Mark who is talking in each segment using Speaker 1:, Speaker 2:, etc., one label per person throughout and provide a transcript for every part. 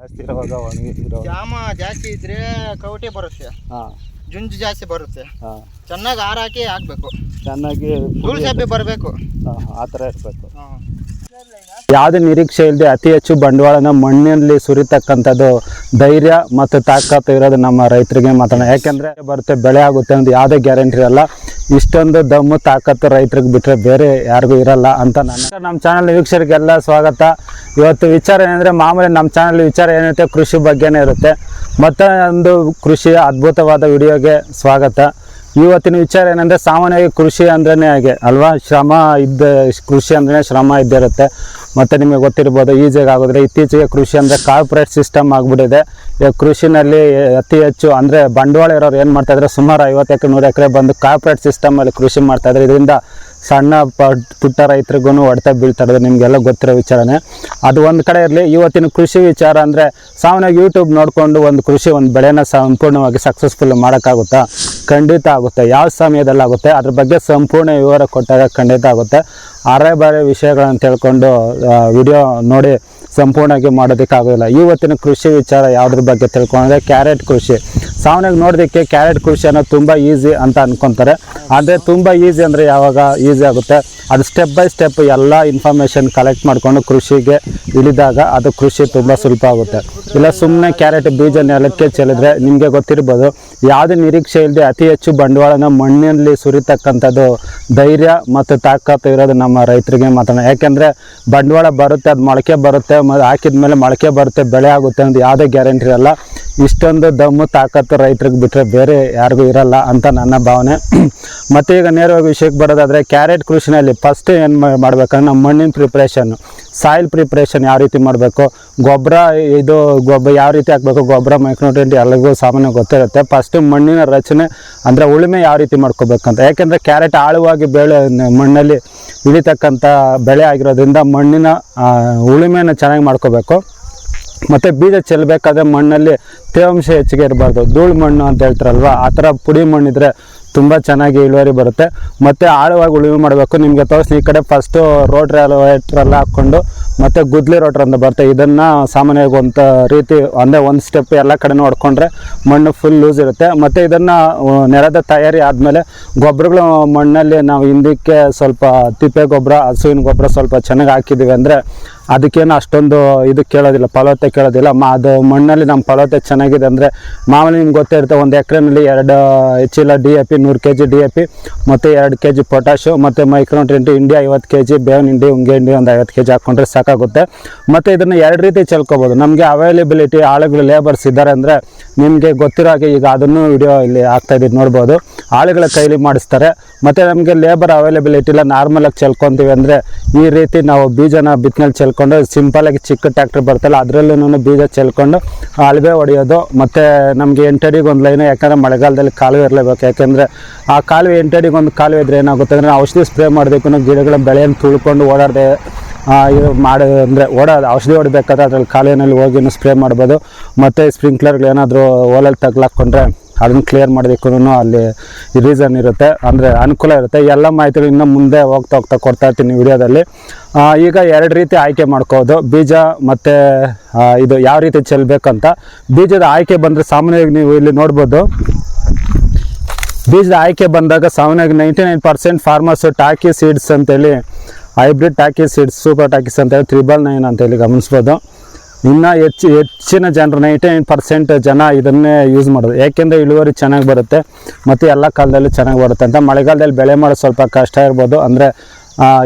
Speaker 1: ಜಾಸ್ತಿ ಇರುವಾಗ
Speaker 2: ಜಾಮ ಜಾಸ್ತಿ ಇದ್ರೆ ಕವಟೆ ಬರುತ್ತೆ.
Speaker 1: ಹಾಂ.
Speaker 2: ಜುಂಜು ಜಾಸ್ತಿ ಬರುತ್ತೆ.
Speaker 1: ಹಾಂ.
Speaker 2: ಚೆನ್ನಾಗಿ ಹಾರಾಕಿ ಹಾಕ್ಬೇಕು.
Speaker 1: ಚೆನ್ನಾಗಿ
Speaker 2: ಧೂಳು ಸಬ್ಬೆ ಬರಬೇಕು.
Speaker 1: ಹಾಂ ಆ ಥರ ಇರಬೇಕು. ಯಾವುದೇ ನಿರೀಕ್ಷೆ ಇಲ್ಲದೆ ಅತಿ ಹೆಚ್ಚು ಬಂಡವಾಳನ ಮಣ್ಣಿನಲ್ಲಿ ಸುರಿತಕ್ಕಂಥದ್ದು ಧೈರ್ಯ ಮತ್ತು ತಾಕತ್ತು ಇರೋದು ನಮ್ಮ ರೈತರಿಗೆ ಮಾತಾಡೋಣ ಯಾಕೆಂದರೆ ಬರುತ್ತೆ ಬೆಳೆ ಆಗುತ್ತೆ ಅಂತ ಯಾವುದೇ ಗ್ಯಾರಂಟಿ ಇರಲ್ಲ. ಇಷ್ಟೊಂದು ದಮ್ಮು ತಾಕತ್ತು ರೈತರಿಗೆ ಬಿಟ್ಟರೆ ಬೇರೆ ಯಾರಿಗೂ ಇರಲ್ಲ ಅಂತ ನನ್ನ ನಮ್ಮ ಚಾನಲ್ ವೀಕ್ಷಕರಿಗೆಲ್ಲ ಸ್ವಾಗತ. ಇವತ್ತು ವಿಚಾರ ಏನಂದರೆ ಮಾಮೂಲಿ ನಮ್ಮ ಚಾನಲ್ ವಿಚಾರ ಏನಿರುತ್ತೆ, ಕೃಷಿ ಬಗ್ಗೆನೇ ಇರುತ್ತೆ. ಮತ್ತು ಒಂದು ಕೃಷಿಯ ಅದ್ಭುತವಾದ ವಿಡಿಯೋಗೆ ಸ್ವಾಗತ. ಇವತ್ತಿನ ವಿಚಾರ ಏನಂದರೆ, ಸಾಮಾನ್ಯವಾಗಿ ಕೃಷಿ ಅಂದ್ರೇ ಹಾಗೆ, ಅಲ್ವಾ? ಶ್ರಮ ಇದ್ದ, ಕೃಷಿ ಅಂದ್ರೆ ಶ್ರಮ ಇದ್ದೇ ಇರುತ್ತೆ. ಮತ್ತೆ ನಿಮಗೆ ಗೊತ್ತಿರ್ಬೋದು ಈಜಿಯಾಗಿ ಆಗೋದ್ರೆ ಇತ್ತೀಚೆಗೆ ಕೃಷಿ ಅಂದರೆ ಕಾರ್ಪೊರೇಟ್ ಸಿಸ್ಟಮ್ ಆಗಿಬಿಟ್ಟಿದೆ. ಈಗ ಕೃಷಿನಲ್ಲಿ ಅತಿ ಹೆಚ್ಚು ಅಂದರೆ ಬಂಡವಾಳ ಇರೋರು ಏನು ಮಾಡ್ತಾಯಿದ್ರೆ ಸುಮಾರು ಐವತ್ತು ಎಕರೆ, ನೂರು ಎಕರೆ ಬಂದು ಕಾರ್ಪೊರೇಟ್ ಸಿಸ್ಟಮಲ್ಲಿ ಕೃಷಿ ಮಾಡ್ತಾಯಿದ್ರೆ ಇದರಿಂದ ಸಣ್ಣ ಪುಟ್ಟ ರೈತರಿಗೂ ಹೊಡೆತ ಬೀಳ್ತಾ ಇರೋದು ನಿಮಗೆಲ್ಲ ಗೊತ್ತಿರೋ ವಿಚಾರನೇ. ಅದು ಒಂದು ಕಡೆ ಇರಲಿ, ಇವತ್ತಿನ ಕೃಷಿ ವಿಚಾರ ಅಂದರೆ ಸಾಮಾನ್ಯವಾಗಿ ಯೂಟ್ಯೂಬ್ ನೋಡಿಕೊಂಡು ಒಂದು ಕೃಷಿ ಒಂದು ಬೆಳೆನ ಸಂಪೂರ್ಣವಾಗಿ ಸಕ್ಸಸ್ಫುಲ್ ಮಾಡೋಕ್ಕಾಗುತ್ತಾ? ಖಂಡಿತ ಆಗುತ್ತೆ. ಯಾವ ಸಮಯದಲ್ಲಿ ಆಗುತ್ತೆ ಅದ್ರ ಬಗ್ಗೆ ಸಂಪೂರ್ಣ ವಿವರ ಕೊಟ್ಟಾಗ ಖಂಡಿತ ಆಗುತ್ತೆ. ಅರೆ ಬಾರೆ ವಿಷಯಗಳನ್ನು ತಿಳ್ಕೊಂಡು ವಿಡಿಯೋ ನೋಡಿ ಸಂಪೂರ್ಣವಾಗಿ ಮಾಡೋದಕ್ಕೆ ಆಗೋದಿಲ್ಲ ಇವತ್ತಿನ ಕೃಷಿ ವಿಚಾರ ಯಾವುದ್ರ ಬಗ್ಗೆ ತಿಳ್ಕೊಂಡ್ರೆ ಕ್ಯಾರೆಟ್ ಕೃಷಿ. ಸಾಮಾನ್ಯವಾಗಿ ನೋಡೋದಕ್ಕೆ ಕ್ಯಾರೆಟ್ ಕೃಷಿ ಅನ್ನೋದು ತುಂಬ ಈಸಿ ಅಂತ ಅಂದ್ಕೊತಾರೆ ಆದರೆ ತುಂಬ ಈಸಿ ಅಂದರೆ ಯಾವಾಗ ಈಸಿ ಆಗುತ್ತೆ? ಅದು ಸ್ಟೆಪ್ ಬೈ ಸ್ಟೆಪ್ ಎಲ್ಲ ಇನ್ಫಾರ್ಮೇಷನ್ ಕಲೆಕ್ಟ್ ಮಾಡಿಕೊಂಡು ಕೃಷಿಗೆ ಇಳಿದಾಗ ಅದು ಕೃಷಿ ತುಂಬ ಸುಲಭ ಆಗುತ್ತೆ. ಇಲ್ಲ ಸುಮ್ಮನೆ ಕ್ಯಾರೆಟ್ ಬೀಜ ನೆಲಕ್ಕೆ ಚೆಲ್ಲಿದ್ರೆ ನಿಮಗೆ ಗೊತ್ತಿರ್ಬೋದು, ಯಾವುದೇ ನಿರೀಕ್ಷೆ ಇಲ್ಲದೆ ಅತಿ ಹೆಚ್ಚು ಬಂಡವಾಳನ ಮಣ್ಣಿನಲ್ಲಿ ಸುರಿತಕ್ಕಂಥದ್ದು ಧೈರ್ಯ ಮತ್ತು ತಾಕತ್ತು ಇರೋದು ನಮ್ಮ ರೈತರಿಗೆ ಮಾತಾಡೋಣ ಯಾಕೆಂದರೆ ಬಂಡವಾಳ ಬರುತ್ತೆ, ಅದು ಮೊಳಕೆ ಬರುತ್ತೆ ಹಾಕಿದ ಮೇಲೆ ಮೊಳಕೆ ಬರುತ್ತೆ ಬೆಳೆ ಆಗುತ್ತೆ ಅಂತ ಯಾವುದೇ ಗ್ಯಾರಂಟಿ ಇರಲ್ಲ. ಇಷ್ಟೊಂದು ದಮ್ಮು ತಾಕತ್ತು ರೈತ್ರಿಗೆ ಬಿಟ್ಟರೆ ಬೇರೆ ಯಾರಿಗೂ ಇರಲ್ಲ ಅಂತ ನನ್ನ ಭಾವನೆ. ಮತ್ತು ಈಗ ನೇರವಾಗಿ ವಿಷಯಕ್ಕೆ ಬರೋದಾದರೆ, ಕ್ಯಾರೆಟ್ ಕೃಷಿನಲ್ಲಿ ಫಸ್ಟ್ ಏನು ಮಾಡಬೇಕಂದ್ರೆ ನಮ್ಮ ಮಣ್ಣಿನ ಪ್ರಿಪ್ರೇಷನ್ ಸಾಯಿಲ್ ಪ್ರಿಪ್ರೇಷನ್ ಯಾವ ರೀತಿ ಮಾಡಬೇಕು ಗೊಬ್ಬರ ಇದು ಗೊಬ್ಬರ ಯಾವ ರೀತಿ ಹಾಕಬೇಕು ಗೊಬ್ಬರ ಮೈಕ್ರೋಟ್ರೆಂಟ್ ಎಲ್ಲರಿಗೂ ಸಾಮಾನ್ಯ ಗೊತ್ತಿರುತ್ತೆ. ಫಸ್ಟ್ ಮಣ್ಣಿನ ರಚನೆ ಅಂದರೆ ಉಳುಮೆ ಯಾವ ರೀತಿ ಮಾಡ್ಕೋಬೇಕಂತ. ಯಾಕೆಂದರೆ ಕ್ಯಾರೆಟ್ ಆಳವಾಗಿ ಬೆಳೆ, ಮಣ್ಣಲ್ಲಿ ಇಳಿತಕ್ಕಂಥ ಬೆಳೆ ಆಗಿರೋದ್ರಿಂದ ಮಣ್ಣಿನ ಉಳುಮೆಯನ್ನು ಚೆನ್ನಾಗಿ ಮಾಡ್ಕೋಬೇಕು. ಮತ್ತು ಬೀಜ ಚೆಲ್ಲಬೇಕಾದ್ರೆ ಮಣ್ಣಲ್ಲಿ ತೇವಾಂಶ ಹೆಚ್ಚಿಗೆ ಇರಬಾರ್ದು. ಧೂಳು ಮಣ್ಣು ಅಂತ ಹೇಳ್ತಾರಲ್ವ, ಆ ಥರ ಪುಡಿ ಮಣ್ಣಿದ್ರೆ ತುಂಬ ಚೆನ್ನಾಗಿ ಇಳುವರಿ ಬರುತ್ತೆ. ಮತ್ತು ಆಳವಾಗಿ ಉಳುಮೆ ಮಾಡಬೇಕು. ನಿಮಗೆ ತೋರಿಸಿ ಈ ಕಡೆ ಫಸ್ಟು ರೋಟ್ರಿ ಎಲ್ಲ ಹಾಕ್ಕೊಂಡು ಮತ್ತು ಗುದ್ಲಿ ರೋಟ್ರ್ ಅಂತ ಬರುತ್ತೆ. ಇದನ್ನು ಸಾಮಾನ್ಯವಾಗಿ ಒಂದು ರೀತಿ, ಅಂದರೆ ಒಂದು ಸ್ಟೆಪ್ ಎಲ್ಲ ಕಡೆನೂ ಹೊಡ್ಕೊಂಡ್ರೆ ಮಣ್ಣು ಫುಲ್ ಲೂಸ್ ಇರುತ್ತೆ. ಮತ್ತು ಇದನ್ನು ನೆಲದ ತಯಾರಿ ಆದಮೇಲೆ ಗೊಬ್ಬರಗಳು ಮಣ್ಣಲ್ಲಿ ನಾವು ಹಿಂದಕ್ಕೆ ಸ್ವಲ್ಪ ತಿಪ್ಪೆ ಗೊಬ್ಬರ, ಹಸುವಿನ ಗೊಬ್ಬರ ಸ್ವಲ್ಪ ಚೆನ್ನಾಗಿ ಹಾಕಿದ್ದೀವಿ ಅಂದರೆ ಅದಕ್ಕೇನು ಅಷ್ಟೊಂದು ಇದು ಕೇಳೋದಿಲ್ಲ ಫಲವತ್ತೆ ಕೇಳೋದಿಲ್ಲ. ಮಾ, ಅದು ಮಣ್ಣಲ್ಲಿ ನಮ್ಮ ಫಲವತ್ತೆ ಚೆನ್ನಾಗಿದೆ ಅಂದರೆ ಮಾಮೂಲಿ ನಿಮ್ಗೆ ಗೊತ್ತಿರುತ್ತೆ, ಒಂದು ಎಕರೆನಲ್ಲಿ ಎರಡು ಹೆಚ್ಚಿಲ್ಲ ಡಿ ಎ ಪಿ ನೂರು K G D A P ಮತ್ತು ಎರಡು ಕೆ ಜಿ ಪೊಟ್ಯಾಶು ಮತ್ತು ಮೈಕ್ರೋನ್ಟ್ರೆಂಟ್ ಇಂಡಿ ಐವತ್ತು ಕೆ ಜಿ ಬೇವಿನ ಹಿಂಡಿ ಉಂಗೆ ಹಿಂಡಿ ಒಂದು ಐವತ್ತು ಕೆ ಜಿ ಹಾಕ್ಕೊಂಡ್ರೆ ಸಾಕಾಗುತ್ತೆ. ಮತ್ತು ಇದನ್ನು ಎರಡು ರೀತಿ ಚೆಲ್ಕೋಬೋದು. ನಮಗೆ ಅವೈಲೇಬಿಲಿಟಿ ಆಳುಗಳು ಲೇಬರ್ಸ್ ಇದ್ದಾರೆ ಅಂದರೆ ನಿಮಗೆ ಗೊತ್ತಿರೋ ಹಾಗೆ ಈಗ ಅದನ್ನು ವಿಡಿಯೋ ಇಲ್ಲಿ ಆಗ್ತಾ ಇದ್ದೀವಿ, ನೋಡ್ಬೋದು. ಆಳುಗಳ ಕೈಲಿ ಮಾಡಿಸ್ತಾರೆ. ಮತ್ತು ನಮಗೆ ಲೇಬರ್ ಅವೈಲೇಬಿಲಿಟಿ ಇಲ್ಲ ನಾರ್ಮಲಾಗಿ ಚೆಲ್ಕೊತೀವಿ ಅಂದರೆ ಈ ರೀತಿ ನಾವು ಬೀಜನ ಬಿತ್ತನೆಲಿ ಚೆಲ್ಕೊಂಡು ಸಿಂಪಲಾಗಿ ಚಿಕ್ಕ ಟ್ಯಾಕ್ಟ್ರ್ ಬರ್ತಲ್ಲ ಅದರಲ್ಲೂ ಬೀಜ ಚೆಲ್ಕೊಂಡು ಅಳವೆ ಹೊಡೆಯೋದು, ಮತ್ತು ನಮಗೆ ಎಂಟಡಿಗೆ ಒಂದು ಲೈನು ಯಾಕಂದರೆ ಮಳೆಗಾಲದಲ್ಲಿ ಕಾಲುವೆ ಇರಲೇಬೇಕು. ಯಾಕೆಂದರೆ ಆ ಕಾಲುವೆ, ಎಂಟಡಿಗೆ ಒಂದು ಕಾಲುವೆ ಇದ್ರೆ ಏನಾಗುತ್ತೆ ಅಂದರೆ ಔಷಧಿ ಸ್ಪ್ರೇ ಮಾಡಬೇಕು ಗಿಡಗಳ ಬೆಳೆಯನ್ನು ತುಳ್ಕೊಂಡು ಓಡಾಡದೆ ಇದು ಮಾಡ, ಅಂದರೆ ಓಡೋದು ಔಷಧಿ ಹೊಡಿಬೇಕಾದ್ರೆ ಅದ್ರಲ್ಲಿ ಕಾಲುವೆನಲ್ಲಿ ಹೋಗಿ ಸ್ಪ್ರೇ ಮಾಡ್ಬೋದು. ಮತ್ತು ಸ್ಪ್ರಿಂಕ್ಲರ್ಗಳು ಏನಾದರೂ ಓಲಲ್ಲಿ ತಗ್ಲಾಕೊಂಡ್ರೆ ಅದನ್ನು ಕ್ಲಿಯರ್ ಮಾಡಬೇಕು ಅಲ್ಲಿ ರೀಸನ್ ಇರುತ್ತೆ. ಅಂದರೆ ಅನುಕೂಲ ಇರುತ್ತೆ. ಎಲ್ಲ ಮಾಹಿತಿಗಳು ಇನ್ನು ಮುಂದೆ ಹೋಗ್ತಾ ಹೋಗ್ತಾ ಕೊಡ್ತಾ ಇರ್ತೀನಿ ವಿಡಿಯೋದಲ್ಲಿ. ಈಗ ಎರಡು ರೀತಿ ಆಯ್ಕೆ ಮಾಡ್ಕೋದು ಬೀಜ ಮತ್ತು ಇದು ಯಾವ ರೀತಿ ಚೆಲ್ಲಬೇಕಂತ ಬೀಜದ ಆಯ್ಕೆ ಬಂದರೆ ಸಾಮಾನ್ಯವಾಗಿ ನೀವು ಇಲ್ಲಿ ನೋಡ್ಬೋದು. ಬೀಜದ ಆಯ್ಕೆ ಬಂದಾಗ ಸಾಮಾನ್ಯವಾಗಿ ninety nine percent farmers Takii seeds ಅಂತೇಳಿ hybrid Takii seeds super Takii ಅಂತೇಳಿ ತ್ರಿಬಲ್ ನೈನ್ ಅಂತೇಳಿ ಗಮನಿಸ್ಬೋದು. ಇನ್ನು ಹೆಚ್ಚು ಹೆಚ್ಚಿನ ಜನರು ನೈಂಟಿ ನೈನ್ ಪರ್ಸೆಂಟ್ ಜನ ಇದನ್ನೇ ಯೂಸ್ ಮಾಡೋದು. ಯಾಕೆಂದರೆ ಇಳುವರಿ ಚೆನ್ನಾಗಿ ಬರುತ್ತೆ, ಮತ್ತು ಎಲ್ಲ ಕಾಲದಲ್ಲೂ ಚೆನ್ನಾಗಿ ಬರುತ್ತೆ ಅಂತ. ಮಳೆಗಾಲದಲ್ಲಿ ಬೆಳೆ ಮಾಡೋದು ಸ್ವಲ್ಪ ಕಷ್ಟ ಇರ್ಬೋದು. ಅಂದರೆ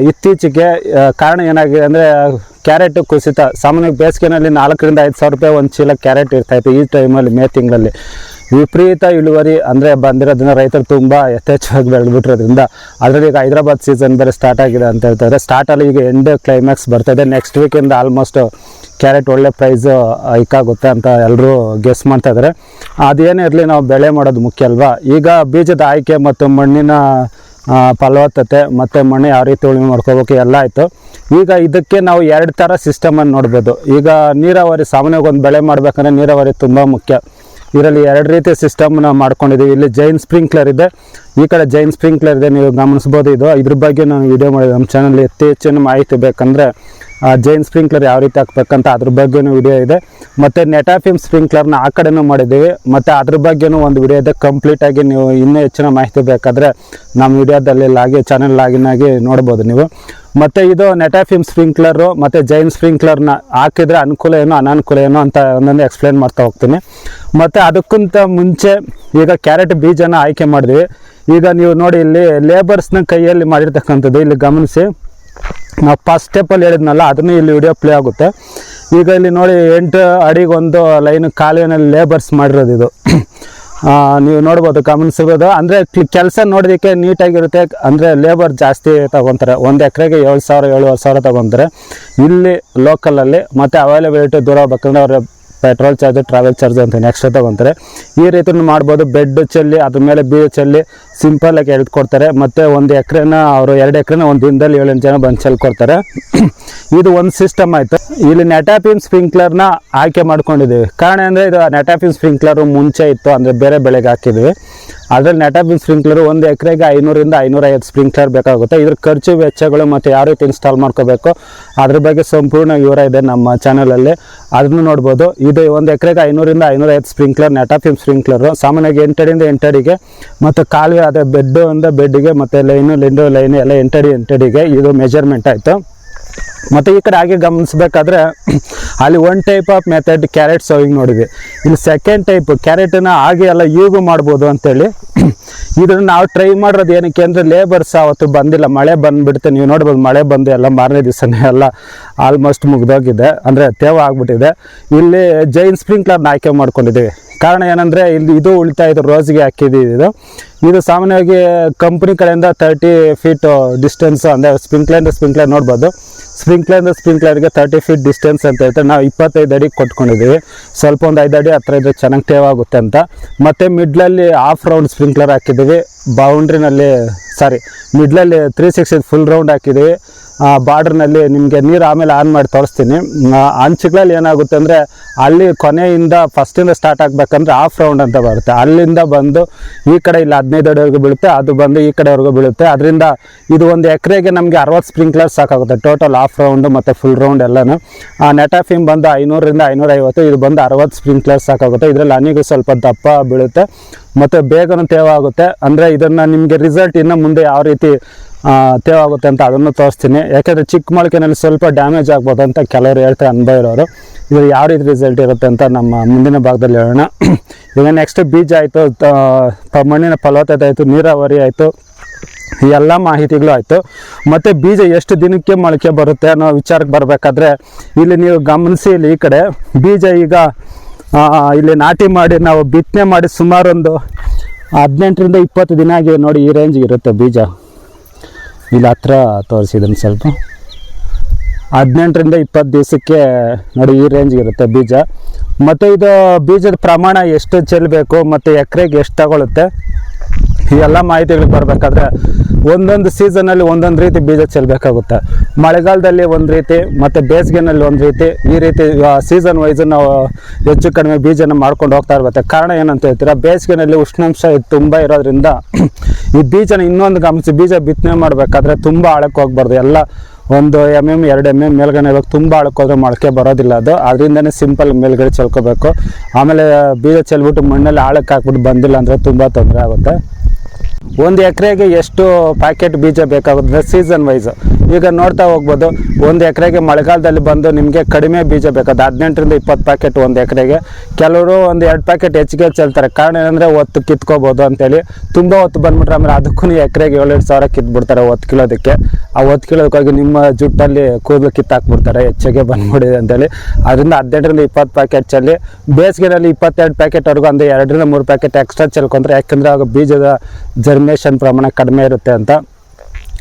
Speaker 1: ಇತ್ತೀಚೆಗೆ ಕಾರಣ ಏನಾಗಿದೆ ಅಂದರೆ, ಕ್ಯಾರೆಟ್ ಕುಸಿತ. ಸಾಮಾನ್ಯವಾಗಿ ಬೇಸಿಗೆನಲ್ಲಿ ನಾಲ್ಕರಿಂದ ಐದು ಸಾವಿರ ರೂಪಾಯಿ ಒಂದು ಚೀಲ ಕ್ಯಾರೆಟ್ ಇರ್ತಾಯಿತ್ತು ಈ ಟೈಮಲ್ಲಿ, ಮೇ ತಿಂಗಳಲ್ಲಿ. ವಿಪರೀತ ಇಳುವರಿ ಅಂದರೆ ಬಂದಿರೋದ್ರಿಂದ ರೈತರು ತುಂಬ ಯಥೇಚ್ಛವಾಗಿ ಬೆಳೆದ್ಬಿಟ್ಟಿರೋದ್ರಿಂದ ಅದರಲ್ಲಿ ಈಗ ಹೈದರಾಬಾದ್ ಸೀಸನ್ ಬೇರೆ ಸ್ಟಾರ್ಟ್ ಆಗಿದೆ ಅಂತ ಹೇಳ್ತಾರೆ. ಸ್ಟಾರ್ಟಲ್ಲಿ ಈಗ ಎಂಡ್ ಕ್ಲೈಮ್ಯಾಕ್ಸ್ ಬರ್ತಾಯಿದೆ ನೆಕ್ಸ್ಟ್ ವೀಕಿಂದ ಆಲ್ಮೋಸ್ಟ್ ಕ್ಯಾರೆಟ್ ಒಳ್ಳೆ ಪ್ರೈಸ್ ಹೈಕಾಗುತ್ತೆ ಅಂತ ಎಲ್ಲರೂ ಗೆಸ್ ಮಾಡ್ತಾ ಇದ್ದಾರೆ ಅದೇನೇ ಇರಲಿ, ನಾವು ಬೆಳೆ ಮಾಡೋದು ಮುಖ್ಯ ಅಲ್ವಾ? ಈಗ ಬೀಜದ ಆಯ್ಕೆ ಮತ್ತು ಮಣ್ಣಿನ ಫಲವತ್ತತೆ ಮತ್ತು ಮಣ್ಣು ಯಾವ ರೀತಿ ಉಳುಮೆ ಮಾಡ್ಕೋಬೇಕು ಎಲ್ಲ ಆಯಿತು. ಈಗ ಇದಕ್ಕೆ ನಾವು ಎರಡು ಥರ ಸಿಸ್ಟಮನ್ನು ನೋಡ್ಬೋದು. ಈಗ ನೀರಾವರಿ, ಸಾಮಾನ್ಯವಾಗಿ ಒಂದು ಬೆಳೆ ಮಾಡಬೇಕಂದ್ರೆ ನೀರಾವರಿ ತುಂಬ ಮುಖ್ಯ. ಇದರಲ್ಲಿ ಎರಡು ರೀತಿ ಸಿಸ್ಟಮ್ನ ಮಾಡ್ಕೊಂಡಿದ್ದೀವಿ. ಇಲ್ಲಿ ಜೈನ್ ಸ್ಪ್ರಿಂಕ್ಲರ್ ಇದೆ. ಈ ಕಡೆ ಜೈನ್ ಸ್ಪ್ರಿಂಕ್ಲರ್ ಇದೆ, ನೀವು ಗಮನಿಸ್ಬೋದು ಇದು. ಇದ್ರ ಬಗ್ಗೆ ನಾನು ವಿಡಿಯೋ ಮಾಡಿದೆ ನಮ್ಮ ಚಾನಲ್ ಹೆಚ್ಚು ಹೆಚ್ಚಿನ ಮಾಹಿತಿ ಬೇಕಂದರೆ ಜೈನ್ ಸ್ಪ್ರಿಂಕ್ಲರ್ ಯಾವ ರೀತಿ ಹಾಕ್ಬೇಕಂತ ಅದ್ರ ಬಗ್ಗೆನೂ ವಿಡಿಯೋ ಇದೆ. ಮತ್ತು ನೆಟಾಫಿಮ್ ಸ್ಪ್ರಿಂಕ್ಲರ್ನ ಆ ಕಡೆನೂ ಮಾಡಿದ್ದೀವಿ. ಮತ್ತು ಅದ್ರ ಬಗ್ಗೆನೂ ಒಂದು ವಿಡಿಯೋ ಇದೆ. ಕಂಪ್ಲೀಟಾಗಿ ನೀವು ಇನ್ನೂ ಹೆಚ್ಚಿನ ಮಾಹಿತಿ ಬೇಕಾದರೆ ನಮ್ಮ ವಿಡಿಯೋದಲ್ಲಿ ಲಾಗಿ ಚಾನಲ್ ಲಾಗಿನ್ ಆಗಿ ನೋಡ್ಬೋದು ನೀವು. ಮತ್ತು ಇದು ನೆಟಾಫಿಮ್ ಸ್ಪ್ರಿಂಕ್ಲರು ಮತ್ತು ಜೈನ್ ಸ್ಪ್ರಿಂಕ್ಲರ್ನ ಹಾಕಿದರೆ ಅನುಕೂಲ ಏನೋ, ಅನಾನುಕೂಲ ಏನೋ ಅಂತ ಒಂದೊಂದು ಎಕ್ಸ್ಪ್ಲೇನ್ ಮಾಡ್ತಾ ಹೋಗ್ತೀನಿ. ಮತ್ತು ಅದಕ್ಕಿಂತ ಮುಂಚೆ ಈಗ ಕ್ಯಾರೆಟ್ ಬೀಜನ ಆಯ್ಕೆ ಮಾಡಿದ್ವಿ. ಈಗ ನೀವು ನೋಡಿ ಇಲ್ಲಿ ಲೇಬರ್ಸ್ನ ಕೈಯಲ್ಲಿ ಮಾಡಿರ್ತಕ್ಕಂಥದ್ದು ಇಲ್ಲಿ ಗಮನಿಸಿ. ನಾವು ಫಸ್ಟ್ ಸ್ಟೆಪ್ಪಲ್ಲಿ ಹೇಳಿದ್ನಲ್ಲ, ಅದನ್ನು ಇಲ್ಲಿ ವಿಡಿಯೋ ಪ್ಲೇ ಆಗುತ್ತೆ. ಈಗ ಇಲ್ಲಿ ನೋಡಿ ಎಂಟು ಅಡಿಗೊಂದು ಲೈನ್ ಕಾಲಿನಲ್ಲಿ ಲೇಬರ್ಸ್ ಮಾಡಿರೋದು ಇದು. ನೀವು ನೋಡ್ಬೋದು ಗಮನಿಸ್ಬೋದು ಅಂದರೆ ಕೆಲಸ ನೋಡೋದಕ್ಕೆ ನೀಟಾಗಿರುತ್ತೆ. ಅಂದರೆ ಲೇಬರ್ ಜಾಸ್ತಿ ತಗೊತಾರೆ. ಒಂದು ಎಕರೆಗೆ ಏಳು ಸಾವಿರ, ಏಳುವರೆ ಸಾವಿರ ತಗೊತಾರೆ. ಇಲ್ಲಿ ಲೋಕಲಲ್ಲಿ ಮತ್ತು ಅವೈಲೇಬಿಲಿಟಿ ದೂರ ಬೇಕಂದ್ರೆ ಅವ್ರ ಪೆಟ್ರೋಲ್ ಚಾರ್ಜ್ ಟ್ರಾವೆಲ್ ಚಾರ್ಜ್ ಅಂತ ಎಕ್ಸ್ಟ್ರಾ ತೊಗೊತಾರೆ. ಈ ರೀತಿ ಮಾಡ್ಬೋದು. ಬೆಡ್ ಚೆಲ್ಲಿ, ಅದ್ರ ಮೇಲೆ ಬೀಳು ಚೆಲ್ಲಿ ಸಿಂಪಲಾಗಿ ಎಳ್ದು ಕೊಡ್ತಾರೆ. ಮತ್ತು ಒಂದು ಎಕರೆನ, ಅವರು ಎರಡು ಎಕರೆನ ಒಂದು ದಿನದಲ್ಲಿ ಏಳೆಂಟು ಜನ ಬಂದು ಚಲ್ ಕೊಡ್ತಾರೆ. ಇದು ಒಂದು ಸಿಸ್ಟಮ್ ಆಯಿತು. ಇಲ್ಲಿ ನೆಟಾಪಿನ್ ಸ್ಪ್ರಿಂಕ್ಲರ್ನ ಆಯ್ಕೆ ಮಾಡ್ಕೊಂಡಿದ್ದೀವಿ. ಕಾರಣ ಅಂದರೆ ಇದು ನೆಟಾಪಿನ್ ಸ್ಪ್ರಿಂಕ್ಲರು ಮುಂಚೆ ಇತ್ತು, ಅಂದರೆ ಬೇರೆ ಬೆಳೆಗೆ ಹಾಕಿದ್ವಿ. ಅದ್ರಲ್ಲಿ ನೆಟಾಪಿನ್ ಸ್ಪ್ರಿಂಕ್ಲರ್ ಒಂದು ಎಕರೆಗೆ ಐನೂರಿಂದ ಐನೂರೈವತ್ತು ಸ್ಪ್ರಿಂಕ್ಲರ್ ಬೇಕಾಗುತ್ತೆ. ಇದ್ರ ಖರ್ಚು, ವೆಚ್ಚಗಳು ಮತ್ತು ಯಾವ ರೀತಿ ಇನ್ಸ್ಟಾಲ್ ಮಾಡ್ಕೋಬೇಕು, ಅದ್ರ ಬಗ್ಗೆ ಸಂಪೂರ್ಣ ವಿವರ ಇದೆ ನಮ್ಮ ಚಾನಲಲ್ಲಿ ಅದನ್ನು ನೋಡ್ಬೋದು. ಇದು ಒಂದು ಎಕರೆಗೆ ಐನೂರಿಂದ ಐನೂರೈವತ್ತು ಸ್ಪ್ರಿಂಕ್ಲರ್ ನೆಟಾಪಿನ್ ಸ್ಪ್ರಿಂಕ್ಲರು ಸಾಮಾನ್ಯವಾಗಿ ಎಂಟಡಿಯಿಂದ ಎಂಟಡಿಗೆ ಮತ್ತು ಕಾಲುವೆ ಅದೇ ಬೆಡ್ಡು ಅಂದ ಬೆಡ್ಡಿಗೆ ಮತ್ತೆ ಲೈನು ಲಿಂಡೋ ಲೈನ್ ಎಲ್ಲ ಎಂಟಡಿ ಎಂಟಡಿಗೆ ಇದು ಮೆಜರ್ಮೆಂಟ್ ಆಯಿತು. ಮತ್ತು ಈ ಕಡೆ ಹಾಗೆ ಗಮನಿಸ್ಬೇಕಾದ್ರೆ ಅಲ್ಲಿ one type of method carrot sowing ನೋಡಿದ್ವಿ. ಇಲ್ಲಿ ಸೆಕೆಂಡ್ ಟೈಪ್ ಕ್ಯಾರೆಟನ್ನು ಹಾಗೆ ಎಲ್ಲ ಯೂಗು ಮಾಡ್ಬೋದು ಅಂತೇಳಿ. ಇದನ್ನ ನಾವು ಟ್ರೈ ಮಾಡಿರೋದು ಏನಕ್ಕೆ ಅಂದರೆ ಲೇಬರ್ಸ್ ಅವತ್ತು ಬಂದಿಲ್ಲ. ಮಳೆ ಬಂದುಬಿಡುತ್ತೆ ನೀವು ನೋಡ್ಬೋದು ಮಳೆ ಬಂದು ಎಲ್ಲ ಮಾರನೇ ದಿವಸನೇ ಎಲ್ಲ ಆಲ್ಮೋಸ್ಟ್ ಮುಗ್ದೋಗಿದೆ. ಅಂದರೆ ತೇವ ಆಗಿಬಿಟ್ಟಿದೆ. ಇಲ್ಲಿ ಜೈನ್ ಸ್ಪ್ರಿಂಕ್ಲರ್ನ ಆಯ್ಕೆ ಮಾಡ್ಕೊಂಡಿದ್ದೀವಿ. ಕಾರಣ ಏನಂದರೆ ಇಲ್ಲಿ ಇದು ಉಳಿತಾಯ ಇದು ರೋಸ್ಗೆ ಹಾಕಿದ್ದೀವಿ ಇದು. ಇದು ಸಾಮಾನ್ಯವಾಗಿ ಕಂಪ್ನಿ ಕಡೆಯಿಂದ ತರ್ಟಿ ಫೀಟ್ ಡಿಸ್ಟೆನ್ಸ್ ಅಂದರೆ ಸ್ಪ್ರಿಂಕ್ಲರ್ ಸ್ಪ್ರಿಂಕ್ಲರ್ ನೋಡ್ಬೋದು. ಸ್ಪ್ರಿಂಕ್ಲರ್ ಸ್ಪ್ರಿಂಕ್ಲರ್ಗೆ ತರ್ಟಿ ಫೀಟ್ ಡಿಸ್ಟೆನ್ಸ್ ಅಂತ ಹೇಳ್ತಾರೆ. ನಾವು ಇಪ್ಪತ್ತೈದು ಅಡಿ ಕೊಟ್ಕೊಂಡಿದ್ದೀವಿ ಸ್ವಲ್ಪ ಒಂದು ಐದು ಅಡಿ ಹತ್ರ ಇದ್ರೆ ಚೆನ್ನಾಗಿ ಟೇವ್ ಆಗುತ್ತೆ ಅಂತ. ಮತ್ತು ಮಿಡ್ಲಲ್ಲಿ ಹಾಫ್ ರೌಂಡ್ ಸ್ಪ್ರಿಂಕ್ಲರ್ ಹಾಕಿದ್ದೀವಿ. ಬೌಂಡ್ರಿನಲ್ಲಿ ಸಾರಿ ಮಿಡ್ಲಲ್ಲಿ ತ್ರೀ ಸಿಕ್ಸ್ಟಿ ಫುಲ್ ರೌಂಡ್ ಹಾಕಿದ್ದೀವಿ. ಬಾರ್ಡ್ರ್ನಲ್ಲಿ ನಿಮಗೆ ನೀರು ಆಮೇಲೆ ಆನ್ ಮಾಡಿ ತೋರಿಸ್ತೀನಿ. ಅಂಚುಗಳಲ್ಲಿ ಏನಾಗುತ್ತೆ ಅಂದರೆ ಅಲ್ಲಿ ಕೊನೆಯಿಂದ ಫಸ್ಟಿಂದ ಸ್ಟಾರ್ಟ್ ಆಗಬೇಕಂದ್ರೆ ಆಫ್ ರೌಂಡ್ ಅಂತ ಬರುತ್ತೆ. ಅಲ್ಲಿಂದ ಬಂದು ಈ ಕಡೆ ಇಲ್ಲಿ ಹದಿನೈದು ಅಡಿವರೆಗೂ ಬೀಳುತ್ತೆ, ಅದು ಬಂದು ಈ ಕಡೆವರೆಗೂ ಬೀಳುತ್ತೆ. ಅದರಿಂದ ಇದು ಒಂದು ಎಕರೆಗೆ ನಮಗೆ ಅರವತ್ತು ಸ್ಪ್ರಿಂಕ್ಲರ್ ಸಾಕಾಗುತ್ತೆ. ಟೋಟಲ್ ಆಫ್ ರೌಂಡು ಮತ್ತು ಫುಲ್ ರೌಂಡ್ ಎಲ್ಲನೂ. ಆ ನೆಟಾಫಿಮ್ ಬಂದು ಐನೂರರಿಂದ ಐನೂರೈವತ್ತು, ಇದು ಬಂದು ಅರವತ್ತು ಸ್ಪ್ರಿಂಕ್ಲರ್ ಸಾಕಾಗುತ್ತೆ. ಇದರಲ್ಲಿ ಹನಿಗಳು ಸ್ವಲ್ಪ ದಪ್ಪ ಬೀಳುತ್ತೆ. ಮತ್ತು ಬೇಗನೂ ತೇವ ಆಗುತ್ತೆ ಅಂದರೆ ಇದನ್ನು ನಿಮಗೆ ರಿಸಲ್ಟ್ ಇನ್ನು ಮುಂದೆ ಯಾವ ರೀತಿ ಆ, ತೇವ ಆಗುತ್ತೆ ಅಂತ ಅದನ್ನು ತೋರಿಸ್ತೀನಿ. ಯಾಕೆಂದರೆ ಚಿಕ್ಕ ಮೊಳಕೆನಲ್ಲಿ ಸ್ವಲ್ಪ ಡ್ಯಾಮೇಜ್ ಆಗ್ಬೋದು ಅಂತ ಕೆಲವರು ಹೇಳ್ತಾರೆ ಅನುಭವ ಇರೋರು. ಇದು ಯಾವ ರೀತಿ ರಿಸಲ್ಟ್ ಇರುತ್ತೆ ಅಂತ ನಮ್ಮ ಮುಂದಿನ ಭಾಗದಲ್ಲಿ ಹೇಳೋಣ. ಈಗ ನೆಕ್ಸ್ಟ್ ಬೀಜ ಆಯಿತು ಮಣ್ಣಿನ ಫಲವತ್ತತೆ ಆಯಿತು ನೀರಾವರಿ ಆಯಿತು ಎಲ್ಲ ಮಾಹಿತಿಗಳು ಆಯಿತು. ಮತ್ತು ಬೀಜ ಎಷ್ಟು ದಿನಕ್ಕೆ ಮೊಳಕೆ ಬರುತ್ತೆ ಅನ್ನೋ ವಿಚಾರಕ್ಕೆ ಬರಬೇಕಾದ್ರೆ ಇಲ್ಲಿ ನೀವು ಗಮನಿಸಿ ಇಲ್ಲಿ ಈ ಕಡೆ ಬೀಜ ಈಗ ಇಲ್ಲಿ ನಾಟಿ ಮಾಡಿ ನಾವು ಬಿತ್ತನೆ ಮಾಡಿ ಸುಮಾರೊಂದು ಹದಿನೆಂಟರಿಂದ ಇಪ್ಪತ್ತು ದಿನ ಆಗಿ ನೋಡಿ ಈ ರೇಂಜಿಗೆ ಇರುತ್ತೆ ಬೀಜ. ಇಲ್ಲಿ ಹತ್ರ ತೋರಿಸಿದ್ದೀನಿ ಸ್ವಲ್ಪ. ಹದಿನೆಂಟರಿಂದ ಇಪ್ಪತ್ತು ದಿವಸಕ್ಕೆ ನೋಡಿ ಈ ರೇಂಜ್ಗೆ ಇರುತ್ತೆ ಬೀಜ. ಮತ್ತು ಇದು ಬೀಜದ ಪ್ರಮಾಣ ಎಷ್ಟು ಚೆಲ್ಲಬೇಕು ಮತ್ತು ಎಕರೆಗೆ ಎಷ್ಟು ತಗೊಳುತ್ತೆ? ಈ ಎಲ್ಲ ಮಾಹಿತಿಗಳು ಬರಬೇಕಾದ್ರೆ ಒಂದೊಂದು ಸೀಸನಲ್ಲಿ ಒಂದೊಂದು ರೀತಿ ಬೀಜ ಚೆಲ್ಲಬೇಕಾಗುತ್ತೆ ಮಳೆಗಾಲದಲ್ಲಿ ಒಂದು ರೀತಿ, ಮತ್ತು ಬೇಸಿಗೆನಲ್ಲಿ ಒಂದು ರೀತಿ, ಈ ರೀತಿ ಸೀಸನ್ ವೈಸ್ ನಾವು ಹೆಚ್ಚು ಕಡಿಮೆ ಬೀಜನ ಮಾಡ್ಕೊಂಡು ಹೋಗ್ತಾ ಇರುತ್ತೆ. ಕಾರಣ ಏನಂತ ಹೇಳ್ತೀರಾ, ಬೇಸಿಗೆನಲ್ಲಿ ಉಷ್ಣಾಂಶ ತುಂಬ ಇರೋದ್ರಿಂದ ಈ ಬೀಜನ ಇನ್ನೊಂದು ಗಮನಿಸಿ, ಬೀಜ ಬಿತ್ತನೆ ಮಾಡಬೇಕಾದ್ರೆ ತುಂಬ ಆಳಕ್ಕೆ ಹೋಗ್ಬಾರ್ದು. ಎಲ್ಲ ಒಂದು ಎಂ ಎಂ ಎರಡು ಎಂ ಎಂ ಮೇಲ್ಗಡೆ ಇವಾಗ ತುಂಬ ಆಳಕ್ಕೆ ಹೋದ್ರೆ ಮೊಳಕೆ ಬರೋದಿಲ್ಲ ಅದು. ಅದರಿಂದನೇ ಸಿಂಪಲ್ ಮೇಲ್ಗಡೆ ಚೆಲ್ಕೋಬೇಕು. ಆಮೇಲೆ ಬೀಜ ಚೆಲ್ಬಿಟ್ಟು ಮಣ್ಣಲ್ಲಿ ಆಳಕ್ಕೆ ಹಾಕ್ಬಿಟ್ಟು ಬಂದಿಲ್ಲ ಅಂದರೆ ತುಂಬ ತೊಂದರೆ ಆಗುತ್ತೆ. ಒಂದು ಎಕರೆಗೆ ಎಷ್ಟು ಪ್ಯಾಕೆಟ್ ಬೀಜ ಬೇಕಾಗುತ್ತೆ ಸೀಸನ್ ವೈಸ್ ಈಗ ನೋಡ್ತಾ ಹೋಗ್ಬೋದು, ಒಂದು ಎಕರೆಗೆ ಮಳೆಗಾಲದಲ್ಲಿ ಬಂದು ನಿಮಗೆ ಕಡಿಮೆ ಬೀಜ ಬೇಕಾಗುತ್ತೆ. ಹದಿನೆಂಟರಿಂದ ಇಪ್ಪತ್ತು ಪ್ಯಾಕೆಟ್ ಒಂದು ಎಕರೆಗೆ. ಕೆಲವರು ಒಂದು ಎರಡು ಪ್ಯಾಕೆಟ್ ಹೆಚ್ಚಿಗೆ ಚೆಲ್ತಾರೆ. ಕಾರಣ ಏನಂದರೆ ಒತ್ತು ಕಿತ್ಕೋಬೋದು ಅಂತೇಳಿ. ತುಂಬ ಹೊತ್ತು ಬಂದ್ಬಿಟ್ರೆ ಆಮೇಲೆ ಅದಕ್ಕೂ ಎಕರೆಗೆ ಏಳೆರಡು ಸಾವಿರ ಕಿತ್ಬಿಡ್ತಾರೆ ಒತ್ತು ಕಿಲೋದಕ್ಕೆ ಆ ಒತ್ತು ಕಿಲೋದಕ್ಕಾಗಿ ನಿಮ್ಮ ಜುಟ್ಟಲ್ಲಿ ಕೂದಲು ಕಿತ್ತಾಕ್ಬಿಡ್ತಾರೆ, ಹೆಚ್ಚಿಗೆ ಬಂದ್ಬಿಡಿದೆ ಅಂತೇಳಿ. ಅದರಿಂದ ಹದಿನೆಂಟರಿಂದ ಇಪ್ಪತ್ತು ಪ್ಯಾಕೆಟ್ ಚೆಲ್ಲಿ ಬೇಸಿಗೆನಲ್ಲಿ ಇಪ್ಪತ್ತೆರಡು ಪ್ಯಾಕೆಟ್ವರೆಗೂ ಅಂದರೆ ಎರಡರಿಂದ ಮೂರು ಪ್ಯಾಕೆಟ್ ಎಕ್ಸ್ಟ್ರಾ ಚೆಲ್ಕೊಂಡ್ರೆ, ಯಾಕಂದರೆ ಆಗ ಬೀಜದ ಜರ್ಮಿನೇಷನ್ ಪ್ರಮಾಣ ಕಡಿಮೆ ಇರುತ್ತೆ ಅಂತ.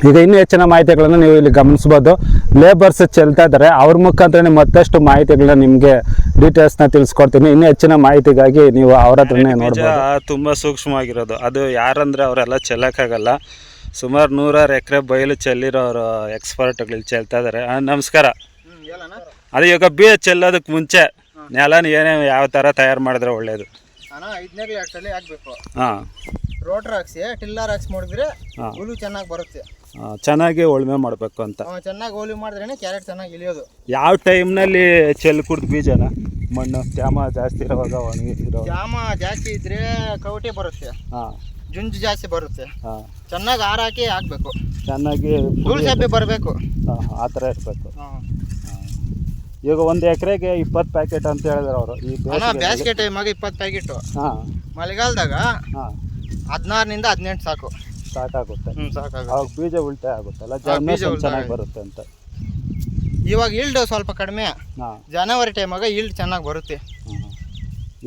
Speaker 1: ಈಗ ಇನ್ನೂ ಹೆಚ್ಚಿನ ಮಾಹಿತಿಗಳನ್ನು ನೀವು ಇಲ್ಲಿ ಗಮನಿಸ್ಬೋದು. ಲೇಬರ್ಸ್ ಚೆಲ್ತಾ ಇದ್ದಾರೆ. ಅವ್ರ ಮುಖಾಂತರ ಮತ್ತಷ್ಟು ಮಾಹಿತಿಗಳನ್ನ ನಿಮಗೆ ಡೀಟೇಲ್ಸ್ನ ತಿಳಿಸ್ಕೊಡ್ತೀನಿ. ಇನ್ನೂ ಹೆಚ್ಚಿನ ಮಾಹಿತಿಗಾಗಿ ನೀವು ಅವ್ರ ಹತ್ರನೇ ನೋಡ್ಬೋದು.
Speaker 3: ತುಂಬ ಸೂಕ್ಷ್ಮವಾಗಿರೋದು. ಅದು ಯಾರಂದ್ರೆ ಅವರೆಲ್ಲ ಚೆಲ್ಲಕ್ಕಾಗಲ್ಲ. ಸುಮಾರು ನೂರಾರು ಎಕರೆ ಬಯಲು ಚೆಲ್ಲಿರೋರು ಎಕ್ಸ್ಪರ್ಟ್ಗಳು ಚೆಲ್ತಾ ಇದ್ದಾರೆ. ನಮಸ್ಕಾರ. ಅದು ಇವಾಗ ಬೀಜ ಚೆಲ್ಲೋದಕ್ಕೆ ಮುಂಚೆ ನೆಲನ ಏನೇ ಯಾವ ಥರ ತಯಾರು ಮಾಡಿದ್ರೆ ಒಳ್ಳೆಯದು ಹಾಂ.
Speaker 2: ರೋಟ್ರ್ ಹಾಕ್ಸಿ ಟಿಲ್ಲರ್ ಹಾಕ್ಸಿ ಮಾಡಿದ್ರೆ ಹುಲು ಚೆನ್ನಾಗಿ ಬರುತ್ತೆ.
Speaker 3: ಚೆನ್ನಾಗಿ ಉಳುಮೆ ಮಾಡಬೇಕು ಅಂತ.
Speaker 2: ಚೆನ್ನಾಗಿ ಹೋಲಿ ಮಾಡಿದ್ರೇನೆ ಕ್ಯಾರೆಟ್ ಚೆನ್ನಾಗಿ ಇಳಿಯೋದು.
Speaker 3: ಯಾವ ಟೈಮ್ನಲ್ಲಿ ಚೆಲ್ ಕುಡ್ದು ಬೀಜನ? ಮಣ್ಣು ತ್ಯಾಮ ಜಾಸ್ತಿ ಇರೋವಾಗ ಒಣಗಿರೋ
Speaker 2: ಜಾಮ ಜಾಸ್ತಿ ಇದ್ರೆ ಕೌಟಿ ಬರುತ್ತೆ.
Speaker 3: ಹಾಂ.
Speaker 2: ಜುಂಜು ಜಾಸ್ತಿ ಬರುತ್ತೆ.
Speaker 3: ಹಾಂ.
Speaker 2: ಚೆನ್ನಾಗಿ ಹಾರಾಕಿ ಹಾಕ್ಬೇಕು.
Speaker 3: ಚೆನ್ನಾಗಿ
Speaker 2: ಧೂಳು ಸಬ್ಬೆ ಬರಬೇಕು.
Speaker 3: ಹಾಂ ಆ ಥರ ಇರಬೇಕು. ಈಗ ಒಂದು ಎಕರೆಗೆ ಇಪ್ಪತ್ತು ಪ್ಯಾಕೆಟ್ ಅಂತ ಹೇಳಿದ್ರು ಅವರು. ಈ
Speaker 2: ಬೇಸಿಗೆ ಟೈಮಾಗ ಇಪ್ಪತ್ತು ಪ್ಯಾಕೆಟು.
Speaker 3: ಹಾಂ.
Speaker 2: ಮಳೆಗಾಲದಾಗ
Speaker 3: ಹಾಂ.
Speaker 2: ಹದಿನಾರರಿಂದ ಹದಿನೆಂಟು ಸಾಕು.
Speaker 3: ಸಾಕಾಗುತ್ತೆ.
Speaker 2: ಹ್ಞೂ ಸಾಕಾಗ
Speaker 3: ಅವಾಗ ಬೀಜ ಉಳಿತಾಯ ಆಗುತ್ತಲ್ಲ
Speaker 2: ಬೀಜ
Speaker 3: ಚೆನ್ನಾಗಿ ಬರುತ್ತೆ ಅಂತ.
Speaker 2: ಇವಾಗ ಈಲ್ಡ್ ಸ್ವಲ್ಪ ಕಡಿಮೆ.
Speaker 3: ಹಾಂ.
Speaker 2: ಜನವರಿ ಟೈಮಾಗ ಇಲ್ಡ್ ಚೆನ್ನಾಗಿ ಬರುತ್ತೆ.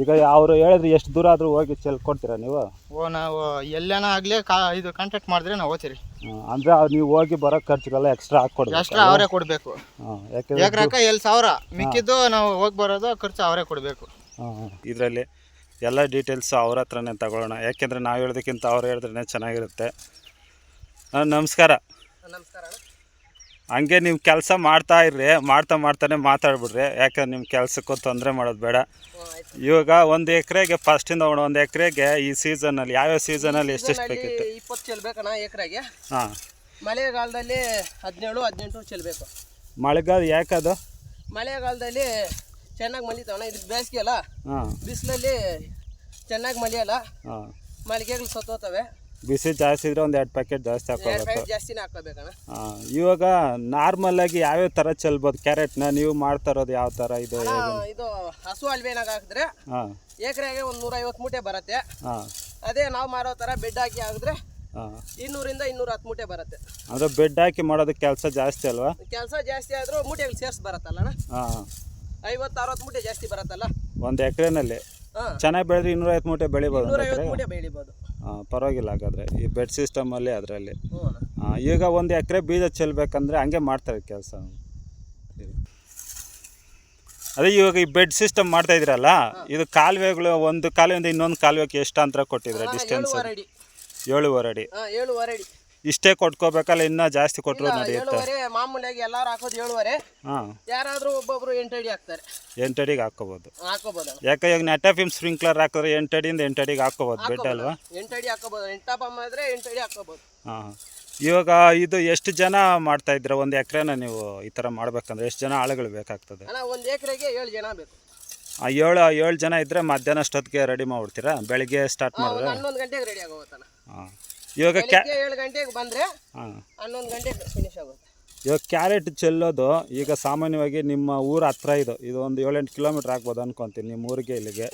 Speaker 3: ಈಗ ಅವರು ಹೇಳಿದ್ರೆ ಎಷ್ಟು ದೂರ ಆದರೂ ಹೋಗಿ ಚೆಲ್ ಕೊಡ್ತೀರಾ ನೀವು?
Speaker 2: ಓ ನಾವು ಎಲ್ಲೇನ ಆಗಲಿ ಕಾ ಇದು ಕಾಂಟ್ಯಾಕ್ಟ್ ಮಾಡಿದ್ರೆ ನಾವು ಹೋಗ್ತೀರಿ.
Speaker 3: ಅಂದ್ರೆ ಅಂದರೆ ಅವ್ರು ನೀವು ಹೋಗಿ ಬರೋ ಖರ್ಚಿಗೆಲ್ಲ ಎಕ್ಸ್ಟ್ರಾ ಹಾಕ್ಕೊಡ್ಬೇಕು
Speaker 2: ಎಕ್ಸ್ಟ್ರಾ ಅವರೇ ಕೊಡಬೇಕು.
Speaker 3: ಹಾಂ ಯಾಕೆಂದ್ರೆ
Speaker 2: ಎಕರೆಕ ಏಳು ಸಾವಿರ? ಮಿಕ್ಕಿದ್ದು ನಾವು ಹೋಗಿ ಬರೋದು ಖರ್ಚು ಅವರೇ ಕೊಡಬೇಕು.
Speaker 3: ಇದರಲ್ಲಿ ಎಲ್ಲ ಡೀಟೇಲ್ಸು ಅವ್ರ ಹತ್ರನೇ ತಗೊಳ್ಳೋಣ. ಯಾಕೆಂದರೆ ನಾವು ಹೇಳೋದಕ್ಕಿಂತ ಅವ್ರು ಹೇಳಿದ್ರೆ ಚೆನ್ನಾಗಿರುತ್ತೆ. ನಮಸ್ಕಾರ.
Speaker 2: ನಮಸ್ಕಾರ
Speaker 3: ಹಂಗೆ ನೀವು ಕೆಲಸ ಮಾಡ್ತಾ ಇರ್ರಿ. ಮಾಡ್ತಾ ಮಾಡ್ತಾನೆ ಮಾತಾಡ್ಬಿಡ್ರಿ. ಯಾಕಂದ್ರೆ ನಿಮ್ಮ ಕೆಲಸಕ್ಕೂ ತೊಂದರೆ ಮಾಡೋದು ಬೇಡ. ಇವಾಗ ಒಂದು ಎಕರೆಗೆ ಫಸ್ಟಿಂದ ಒಂದು ಎಕರೆಗೆ ಈ ಸೀಸನಲ್ಲಿ ಯಾವ್ಯಾವ ಸೀಸನಲ್ಲಿ ಎಷ್ಟೆಷ್ಟು ಬೇಕಿತ್ತು?
Speaker 4: ಇಪ್ಪತ್ತು ಚೆಲ್ಬೇಕಣ್ಣ ಎಕರೆಗೆ.
Speaker 3: ಹಾಂ.
Speaker 4: ಮಳೆಗಾಲದಲ್ಲಿ ಹದಿನೇಳು ಹದಿನೆಂಟು ಚೆಲ್ಬೇಕು.
Speaker 3: ಮಳೆಗಾಲ ಯಾಕದು?
Speaker 4: ಮಳೆಗಾಲದಲ್ಲಿ ಚೆನ್ನಾಗಿ ಮಲಿತಾವಣ ಇದು ಬೇಸಿಗೆ ಅಲ್ಲ?
Speaker 3: ಹಾಂ.
Speaker 4: ಬಿಸಿಲಲ್ಲಿ ಚೆನ್ನಾಗಿ ಮಲಿಯಲ್ಲ?
Speaker 3: ಹಾಂ.
Speaker 4: ಮಳಿಗೆಗಳು ಸತ್ತೋತವೆ
Speaker 3: ಬಿಸಿ ಜಾಸ್ತಿ ಇದ್ರೆ ಒಂದು ಎರಡು ಪ್ಯಾಕೆಟ್ ಜಾಸ್ತಿ ಹಾಕೋಬೇಕು
Speaker 4: ಇವಾಗ ಜಾಸ್ತಿನೇ ಆಗಿ
Speaker 3: ಹಾಂ. ಇವಾಗ ನಾರ್ಮಲಾಗಿ ಯಾವ್ಯಾವ ಥರ ಚೆಲ್ಬೋದು? ಕ್ಯಾರೆಟ್ನ ನೀವು ಮಾಡ್ತಾ ಇರೋದು ಯಾವ ಥರ ಇದು
Speaker 4: ಇದು ಹಸು ಅಲ್ವೇನಾಗ ಹಾಕಿದ್ರೆ
Speaker 3: ಹಾಂ.
Speaker 4: ಎಕರೆಗೆ ಒಂದು ನೂರೈವತ್ತು ಮೂಟೆ ಬರುತ್ತೆ.
Speaker 3: ಹಾಂ.
Speaker 4: ಅದೇ ನಾವು ಮಾಡೋ ಥರ ಬೆಡ್ ಹಾಕಿ ಹಾಕಿದ್ರೆ ಇನ್ನೂರಿಂದ ಇನ್ನೂರ ಹತ್ತು ಮೂಟೆ ಬರುತ್ತೆ.
Speaker 3: ಅಂದ್ರೆ ಬೆಡ್ ಹಾಕಿ ಮಾಡೋದಕ್ಕೆ ಕೆಲಸ ಜಾಸ್ತಿ ಅಲ್ವಾ?
Speaker 4: ಕೆಲಸ ಜಾಸ್ತಿ ಆದರೂ ಮೂಟೆಗಳು ಸೇರಿಸಿ ಬರುತ್ತಲ್ಲಣ್ಣ
Speaker 3: ಹಾಂ.
Speaker 4: ಐವತ್ತು ಅರವತ್ತು ಮೂಟೆ ಜಾಸ್ತಿ ಬರುತ್ತಲ್ಲ?
Speaker 3: ಒಂದು ಎಕರೆನಲ್ಲಿ.
Speaker 4: ಹಾಂ.
Speaker 3: ಚೆನ್ನಾಗಿ ಬೆಳೆದ್ರೆ ಇನ್ನೂರೈವತ್ತು ಮೂಟೆ ಬೆಳಿಬೋದು ಒಂದು ಎಕರೆ
Speaker 4: ಮೂಟೆ ಬೆಳಿಬೋದು.
Speaker 3: ಹಾಂ ಪರವಾಗಿಲ್ಲ ಹಾಗಾದರೆ. ಈ ಬೆಡ್ ಸಿಸ್ಟಮಲ್ಲಿ ಅದರಲ್ಲಿ.
Speaker 4: ಹ್ಞೂ ಅಣ್ಣ.
Speaker 3: ಈಗ ಒಂದು ಎಕರೆ ಬೀಜ ಚೆಲ್ಬೇಕಂದ್ರೆ ಹಂಗೆ ಮಾಡ್ತಾರೆ ಕೆಲಸ. ಅದೇ ಇವಾಗ ಈ ಬೆಡ್ ಸಿಸ್ಟಮ್ ಮಾಡ್ತಾ ಇದ್ರಲ್ಲ ಇದು ಕಾಲುವೆಗಳು ಒಂದು ಕಾಲುವೆಯಿಂದ ಇನ್ನೊಂದು ಕಾಲುವೆಗೆ ಎಷ್ಟು ಅಂತರ ಕೊಟ್ಟಿದ್ರೆ ಡಿಸ್ಟೆನ್ಸ್
Speaker 4: ಏಳುವರೆ ಅಡಿ.
Speaker 3: ಏಳುವರೆ ಅಡಿ.
Speaker 4: ಹಾಂ ಏಳುವರೆ ಅಡಿ.
Speaker 3: ಇಷ್ಟೇ ಕೊಟ್ಕೋಬೇಕಲ್ಲ ಇನ್ನೂ ಜಾಸ್ತಿ ಕೊಟ್ಟರು ನಡೆಯುತ್ತೆ
Speaker 4: ಏಳುವರೆ ಮಾಮೂಲಿಯಾಗಿ ಎಲ್ಲಾರು ಹಾಕೋದು ಏಳುವರೆ.
Speaker 3: ಹಾಂ.
Speaker 4: ಯಾರಾದ್ರೂ ಒಬ್ಬೊಬ್ರು ಎಂಟಡಿ ಹಾಕ್ತಾರೆ.
Speaker 3: ಎಂಟಡಿಗೆ ಹಾಕೋಬೋದು
Speaker 4: ಹಾಕೋಬೋದು
Speaker 3: ಯಾಕೆ ಈಗ ನೆಟಫಿಮ್ ಸ್ಪ್ರಿಂಕ್ಲರ್ ಹಾಕಿದ್ರೆ ಎಂಟಡಿಯಿಂದ ಎಂಟಡಿಗೆ ಹಾಕೋಬೋದು ಬೆಡ್ ಅಲ್ವಾ?
Speaker 4: ಎಂಟಡಿ ಹಾಕೋಬೋದು ಎಂಟಪ್ಪ ಇದ್ರೆ ಎಂಟು ಅಡಿ ಹಾಕೋಬೋದು
Speaker 3: ಹಾಂ ಇವಾಗ ಇದು ಎಷ್ಟು ಜನ ಮಾಡ್ತಾ ಇದ್ರ ಒಂದು ಎಕರೆನ ನೀವು ಈ ಥರ ಮಾಡ್ಬೇಕಂದ್ರೆ ಎಷ್ಟು ಜನ ಆಳುಗಳು ಬೇಕಾಗ್ತದೆ?
Speaker 4: ಅಣ್ಣ ಒಂದು ಎಕರೆಗೆ ಏಳು ಜನ ಬೇಕು.
Speaker 3: ಆ, ಏಳು ಏಳು ಜನ ಇದ್ದರೆ ಮಧ್ಯಾಹ್ನ ಅಷ್ಟೊತ್ತಿಗೆ ರೆಡಿ ಮಾಡ್ಬಿಡ್ತೀರಾ? ಬೆಳಿಗ್ಗೆ ಸ್ಟಾರ್ಟ್ ಮಾಡಿದ್ರೆ?
Speaker 4: ಹನ್ನೊಂದು ಗಂಟೆಗೆ ರೆಡಿ ಆಗೋಗುತ್ತಣ್ಣ
Speaker 3: ಹಾಂ. ಇವಾಗ ಕ್ಯಾ
Speaker 4: ಏಳು ಗಂಟೆಗೆ ಬಂದರೆ
Speaker 3: ಹಾಂ.
Speaker 4: ಹನ್ನೊಂದು ಗಂಟೆಗೆ ಫಿನಿಶ್ ಆಗುತ್ತೆ.
Speaker 3: ಇವಾಗ ಕ್ಯಾರೆಟ್ ಚೆಲ್ಲೋದು ಈಗ ಸಾಮಾನ್ಯವಾಗಿ ನಿಮ್ಮ ಊರ ಹತ್ರ ಇದು ಇದು ಒಂದು ಏಳೆಂಟು ಕಿಲೋಮೀಟ್ರ್ ಆಗ್ಬೋದು ಅನ್ಕೊಂತೀನಿ ನಿಮ್ಮ ಊರಿಗೆ ಇಲ್ಲಿಗೆ.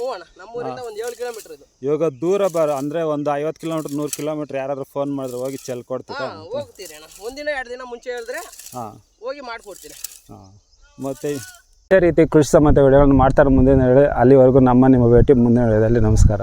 Speaker 3: ಇವಾಗ ದೂರ ಬರ ಅಂದರೆ ಒಂದು ಐವತ್ತು ಕಿಲೋಮೀಟ್ರ್ ನೂರು ಕಿಲೋಮೀಟ್ರ್ ಯಾರಾದ್ರೂ ಫೋನ್ ಮಾಡಿದ್ರೆ ಹೋಗಿ ಚೆಲ್ ಕೊಡ್ತೀರಾ
Speaker 4: ಒಂದಿನ ಎರಡು ದಿನ ಮುಂಚೆ ಹೇಳಿದ್ರೆ
Speaker 3: ಹಾಂ.
Speaker 4: ಹೋಗಿ ಮಾಡಿಕೊಡ್ತೀನಿ.
Speaker 3: ಹಾಂ. ಮತ್ತು
Speaker 1: ಇದೇ ರೀತಿ ಕೃಷಿ ಸಂಬಂಧ ವಿಡಿಯೋಗಳನ್ನು ಮಾಡ್ತಾರೆ ಮುಂದಿನ ಹೇಳಿ ಅಲ್ಲಿವರೆಗೂ ನಮ್ಮ ನಿಮ್ಮ ಭೇಟಿ ಮುಂದಿನ ವಿಡಿಯೋದಲ್ಲಿ ನಮಸ್ಕಾರ.